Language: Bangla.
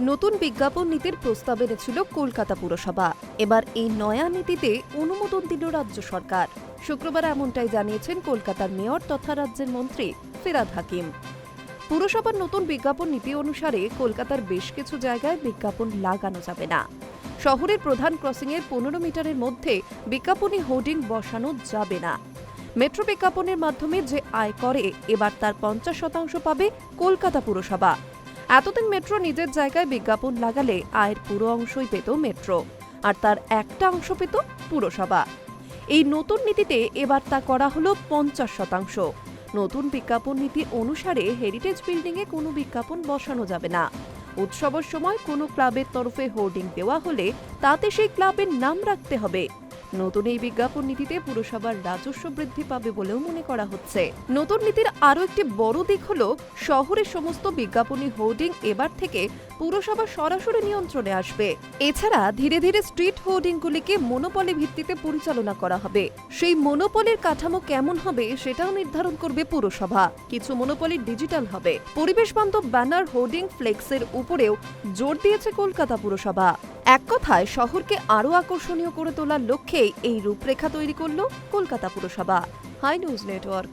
নতুন বিজ্ঞাপন নীতির প্রস্তাব এনেছিল কলকাতা পুরসভা। এবার এই নয়া নীতিতে অনুমোদন দিল রাজ্য সরকার। শুক্রবার এমনটাই জানিয়েছেন কলকাতার মেয়র তথা রাজ্যের মন্ত্রী ফিরাদ হাকিম। পুরসভার নতুন বিজ্ঞাপন নীতি অনুসারে কলকাতার বেশ কিছু জায়গায় বিজ্ঞাপন লাগানো যাবে না। শহরের প্রধান ক্রসিংয়ের পনেরো মিটারের মধ্যে বিজ্ঞাপনী হোর্ডিং বসানো যাবে না। মেট্রো বিজ্ঞাপনের মাধ্যমে যে আয় করে, এবার তার পঞ্চাশ শতাংশ পাবে কলকাতা পুরসভা। এতদিন মেট্রো নিজের জায়গায় বিজ্ঞাপন লাগালে আয়ের পুরো অংশই পেত মেট্রো, আর তার একটা অংশ পেত পুরসভা। এই নতুন নীতিতে এবার তা করা হলো পঞ্চাশ শতাংশ। নতুন বিজ্ঞাপন নীতি অনুসারে হেরিটেজ বিল্ডিংয়ে কোনো বিজ্ঞাপন বসানো যাবে না। উৎসবের সময় কোনো ক্লাবের তরফে হোর্ডিং দেওয়া হলে তাতে সেই ক্লাবের নাম রাখতে হবে। নতুন এই বিজ্ঞাপন নীতিতে পুরসভার রাজস্ব বৃদ্ধি পাবে বলেও মনে করা হচ্ছে। নতুন নীতির আরও একটি বড় দিক হল, শহরের সমস্ত বিজ্ঞাপনী হোর্ডিং এবার থেকে পুরসভা সরাসরি নিয়ন্ত্রণে আসবে। এছাড়া ধীরে ধীরে স্ট্রিট হোর্ডিংগুলিকে মনোপলি ভিত্তিতে পরিচালনা করা হবে। সেই মনোপলির কাঠামো কেমন হবে সেটাও নির্ধারণ করবে পুরসভা। কিছু মনোপলি ডিজিটাল হবে। পরিবেশ বান্ধব ব্যানার হোর্ডিং ফ্লেক্সের উপরেও জোর দিয়েছে কলকাতা পুরসভা। এক কথায়, শহরকে আরও আকর্ষণীয় করে তোলার লক্ষ্যেই এই রূপরেখা তৈরি করল কলকাতা পুরসভা। High news network.